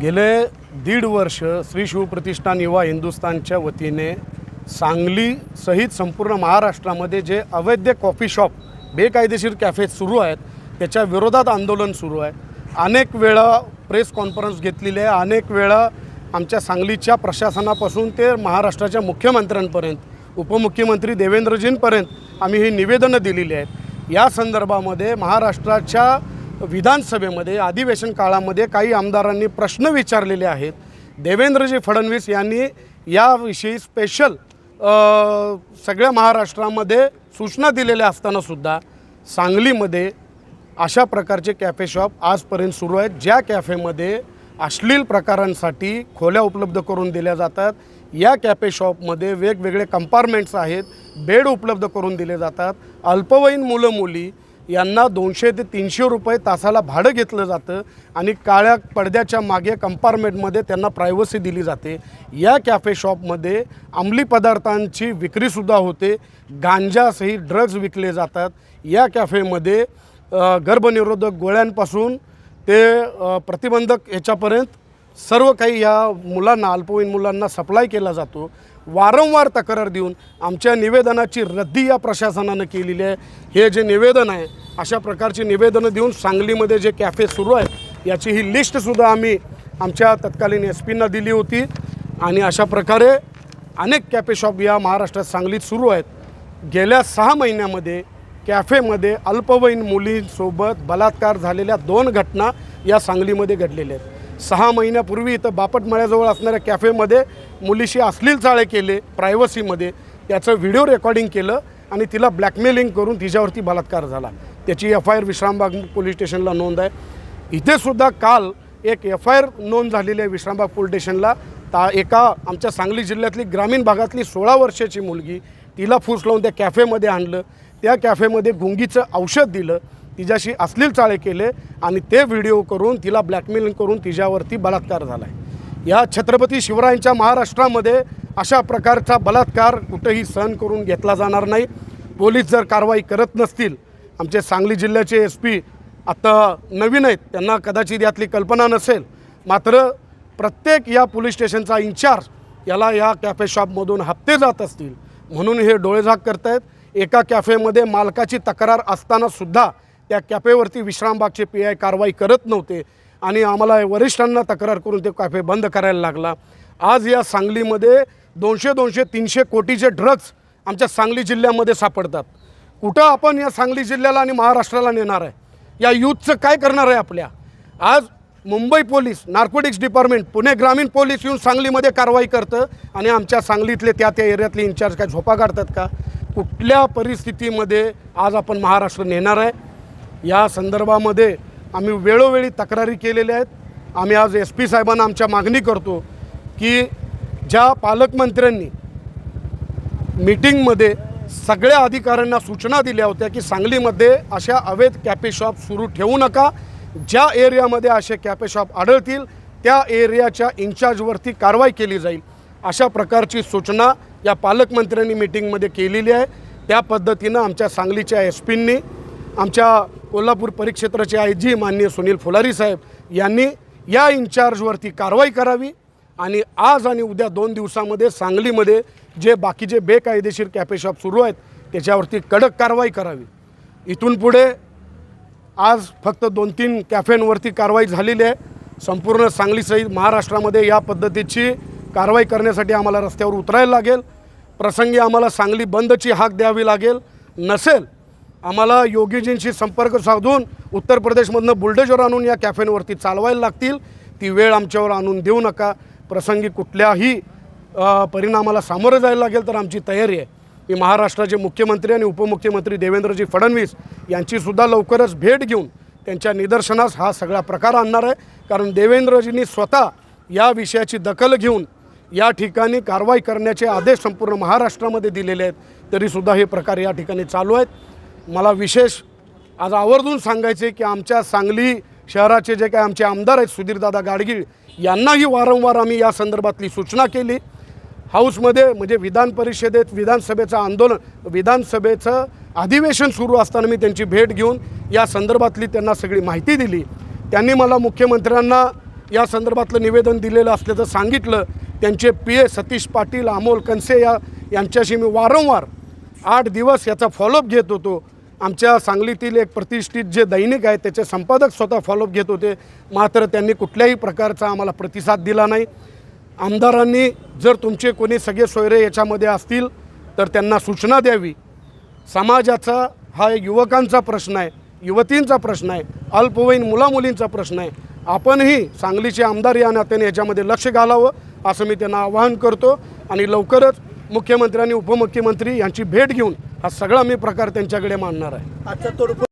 गेले दीड वर्ष श्री शिवप्रतिष्ठान युवा हिंदुस्थानच्या वतीने सांगली सहित संपूर्ण महाराष्ट्रामध्ये जे अवैध कॉफी शॉप बेकायदेशीर कॅफे सुरू आहेत त्याच्या विरोधात आंदोलन सुरू आहे. अनेक वेळा प्रेस कॉन्फरन्स घेतलेली आहे. अनेक वेळा आमच्या सांगलीच्या प्रशासनापासून ते महाराष्ट्राच्या मुख्यमंत्र्यांपर्यंत उपमुख्यमंत्री देवेंद्रजींपर्यंत आम्ही ही निवेदनं दिलेली आहेत. या संदर्भामध्ये महाराष्ट्राच्या विधानसभेमध्ये अधिवेशन काळामध्ये काही आमदारांनी प्रश्न विचारलेले आहेत. देवेंद्रजी फडणवीस यांनी याविषयी स्पेशल सगळ्या महाराष्ट्रामध्ये सूचना दिलेल्या असतानासुद्धा सांगलीमध्ये अशा प्रकारचे कॅफे शॉप आजपर्यंत सुरू आहेत. ज्या कॅफेमध्ये अश्लील प्रकारांसाठी खोल्या उपलब्ध करून दिल्या जातात. या कॅफे शॉपमध्ये वेगवेगळे कंपार्टमेंट्स आहेत. बेड उपलब्ध करून दिले जातात. अल्पवयीन मुलं मुली यांना दोनशे ते तीनशे रुपये तासाला भाडं घेतलं जातं आणि काळ्या पडद्याच्या मागे कंपार्टमेंटमध्ये त्यांना प्रायव्हसी दिली जाते. या कॅफे शॉपमध्ये अंमली पदार्थांची विक्रीसुद्धा होते. गांजासही ड्रग्ज विकले जातात. या कॅफेमध्ये गर्भनिरोधक गोळ्यांपासून ते प्रतिबंधक याच्यापर्यंत सर्व काही या मुलांना अल्पवयीन मुलांना सप्लाय केला जातो. वारंवार तक्रार देऊन आमच्या निवेदनाची रद्दी या प्रशासनानं केलेली आहे. हे जे निवेदन आहे अशा प्रकारची निवेदनं देऊन सांगलीमध्ये जे कॅफे सुरू आहेत याची ही लिस्टसुद्धा आम्ही आमच्या तत्कालीन एस पींना दिली होती. आणि अशा प्रकारे अनेक कॅफे शॉप या महाराष्ट्रात सांगलीत सुरू आहेत. गेल्या सहा महिन्यामध्ये कॅफेमध्ये अल्पवयीन मुलींसोबत बलात्कार झालेल्या दोन घटना या सांगलीमध्ये घडलेल्या आहेत. सहा महिन्यापूर्वी इथं बापटमाळ्याजवळ असणाऱ्या कॅफेमध्ये मुलीशी अश्लील चाळे केले प्रायव्हसीमध्ये त्याचं व्हिडिओ रेकॉर्डिंग केलं आणि तिला ब्लॅकमेलिंग करून तिच्यावरती बलात्कार झाला. त्याची F I R Vishrambag police स्टेशनला नोंद आहे. इथेसुद्धा काल एक एफ आय आर नोंद झालेली आहे विश्रामबाग पोलीस स्टेशनला. ता एका आमच्या सांगली जिल्ह्यातली ग्रामीण भागातली सोळा वर्षाची मुलगी तिला फूस लावून त्या कॅफेमध्ये आणलं. त्या कॅफेमध्ये गुंगीचं औषध दिलं. तिच्याशी अश्लील चाळे केले आणि ते व्हिडिओ करून तिला ब्लॅकमेलिंग करून तिच्यावरती बलात्कार झाला आहे या छत्रपती शिवरायांच्या महाराष्ट्रामध्ये अशा प्रकारचा बलात्कार कुठंही सहन करून घेतला जाणार नाही. पोलीस जर कारवाई करत नसतील आमचे सांगली जिल्ह्याचे एस पी आता नवीन आहेत त्यांना कदाचित यातली कल्पना नसेल. मात्र प्रत्येक या पोलीस स्टेशनचा इन्चार्ज याला या कॅफे शॉपमधून हप्ते जात असतील. म्हणून हे डोळेझाक करत आहेत एका कॅफेमध्ये मालकाची तक्रार असतानासुद्धा त्या कॅफेवरती विश्रामबागचे पी आय कारवाई करत नव्हते आणि आम्हाला वरिष्ठांना तक्रार करून ते कॅफे बंद करायला लागला. आज या सांगलीमध्ये दोनशे दोनशे तीनशे कोटीचे ड्रग्ज आमच्या सांगली जिल्ह्यामध्ये सापडतात. कुठं आपण या सांगली जिल्ह्याला आणि महाराष्ट्राला नेणार आहे? या यूथचं काय करणार आहे आपल्या? आज Mumbai police narcotics department Pune ग्रामीण पोलीस येऊन सांगलीमध्ये कारवाई करतं आणि आमच्या सांगलीतले त्या त्या एरियातले इन्चार्ज काय झोपा काढतात का? कुठल्या परिस्थितीमध्ये आज आपण महाराष्ट्र नेणार आहे? या संदर्भामध्ये आम्ही वेळोवेळी तक्रारी केलेल्या आहेत. आम्ही आज एस पी साहेबांना आमच्या मागणी करतो की ज्या पालकमंत्र्यांनी मीटिंगमध्ये सगळ्या अधिकाऱ्यांना सूचना दिल्या होत्या की सांगलीमध्ये अशा अवैध कॅफे शॉप सुरू ठेवू नका. ज्या एरियामध्ये असे कॅफे शॉप आढळतील त्या एरियाच्या इन्चार्जवरती कारवाई केली जाईल. अशा प्रकारची सूचना या पालकमंत्र्यांनी मीटिंगमध्ये केलेली आहे. त्या पद्धतीनं आमच्या सांगलीच्या एस पींनी आमच्या कोल्हापूर परिक्षेत्राचे आय जी माननीय सुनील फुलारी साहेब यांनी या इन्चार्जवरती कारवाई करावी आणि आज आणि उद्या दोन दिवसामध्ये सांगलीमध्ये जे बाकीचे बेकायदेशीर कॅफे शॉप सुरू आहेत त्याच्यावरती कडक कारवाई करावी. इथून पुढे आज फक्त दोन तीन कॅफेंवरती कारवाई झालेली आहे. संपूर्ण सांगलीसहित महाराष्ट्रामध्ये या पद्धतीची कारवाई करण्यासाठी आम्हाला रस्त्यावर उतरायला लागेल. प्रसंगी आम्हाला सांगली बंदची हाक द्यावी लागेल. नसेल आम्हाला योगीजींशी संपर्क साधून उत्तर प्रदेशमधनं बुलडोजर आणून या कॅफेनवरती चालवायला लागतील. ती वेळ आमच्यावर आणून देऊ नका. प्रसंगी कुठल्याही परिणामाला सामोरं जायला लागेल तर आमची तयारी आहे. मी महाराष्ट्राचे मुख्यमंत्री आणि उपमुख्यमंत्री देवेंद्रजी फडणवीस यांचीसुद्धा लवकरच भेट घेऊन त्यांच्या निदर्शनास हा सगळा प्रकार आणणार आहे. कारण देवेंद्रजींनी स्वतः या विषयाची दखल घेऊन या ठिकाणी कारवाई करण्याचे आदेश संपूर्ण महाराष्ट्रामध्ये दिलेले आहेत. तरीसुद्धा हे प्रकार या ठिकाणी चालू आहेत. मला विशेष आज आवर्जून सांगायचे की आमच्या सांगली शहराचे जे काही आमचे आमदार आहेत सुधीरदादा गाडगीळ यांनाही वारंवार आम्ही या संदर्भातली सूचना केली. हाऊसमध्ये म्हणजे विधान परिषदेत विधानसभेचं आंदोलन विधानसभेचं अधिवेशन सुरू असताना मी त्यांची भेट घेऊन या संदर्भातली त्यांना सगळी माहिती दिली. त्यांनी मला मुख्यमंत्र्यांना या संदर्भातलं निवेदन दिलेलं असल्याचं सांगितलं. त्यांचे पी ए सतीश पाटील अमोल कनसे या यांच्याशी मी वारंवार आठ दिवस याचा फॉलोअप घेत होतो. आमच्या सांगलीतील एक प्रतिष्ठित जे दैनिक आहे त्याचे संपादक स्वतः फॉलोअप घेत होते. मात्र त्यांनी कुठल्याही प्रकारचा आम्हाला प्रतिसाद दिला नाही. आमदारांनी जर तुमचे कोणी सगळे सोयरे याच्यामध्ये असतील तर त्यांना सूचना द्यावी. समाजाचा हा एक युवकांचा प्रश्न आहे युवतींचा प्रश्न आहे अल्पवयीन मुलामुलींचा प्रश्न आहे. आपणही सांगलीचे आमदार या नात्याने याच्यामध्ये लक्ष घालावं असं मी त्यांना आवाहन करतो. आणि लवकरच मुख्यमंत्री आणि उपमुख्यमंत्री यांची भेट घेऊन हा सगळा मी प्रकार त्यांच्याकडे मांडणार आहे. आजचा तोडफोड